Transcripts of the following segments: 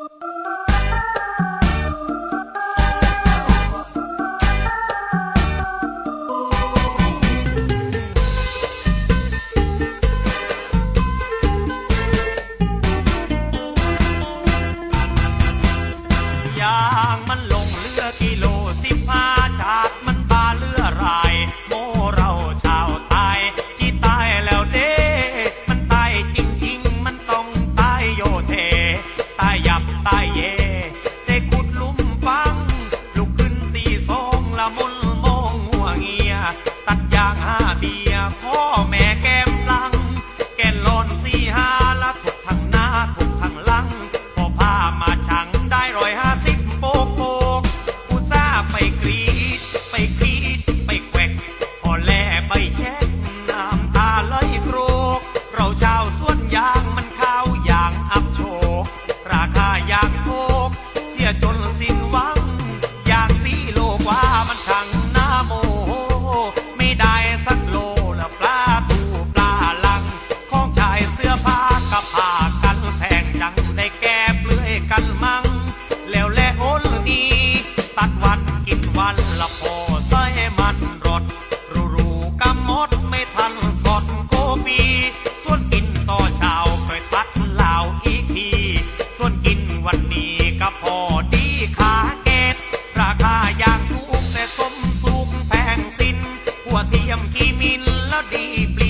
Bye. ดไม่ทันสดโกบีส่วนกินต่อชาวเคยตัดเหล่าอีกทีส่วนกินวันนี้ก็พอดีขาเกตราคาอย่างถูกแต่สมสูงแพงสินหัวเทียมกีมินแล้วดีปลี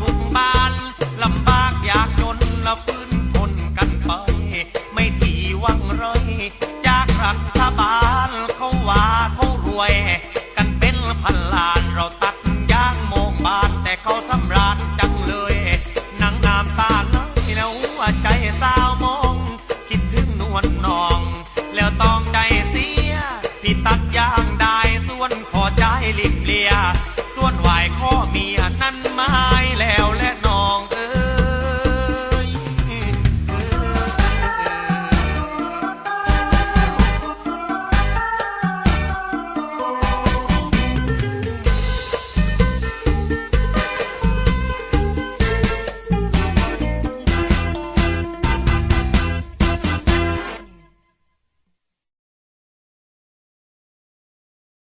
ทุกบ้านลำบากยากจนละฟื้นคนกันไป ไม่ที่วังรจากรัฐบาลเขาว่าเขารวย กันเป็นพันล้านเราตัดยางโมงบานแต่เขาสำราญจังเลยนางน้ำตาไหลนะหัวใจสามองคิดถึงนวลนอง แล้วตองใจเสียที่ตัดยางได้ส่วนขอใจลิบเลียส่วนไหวข้อเมียนั้นมา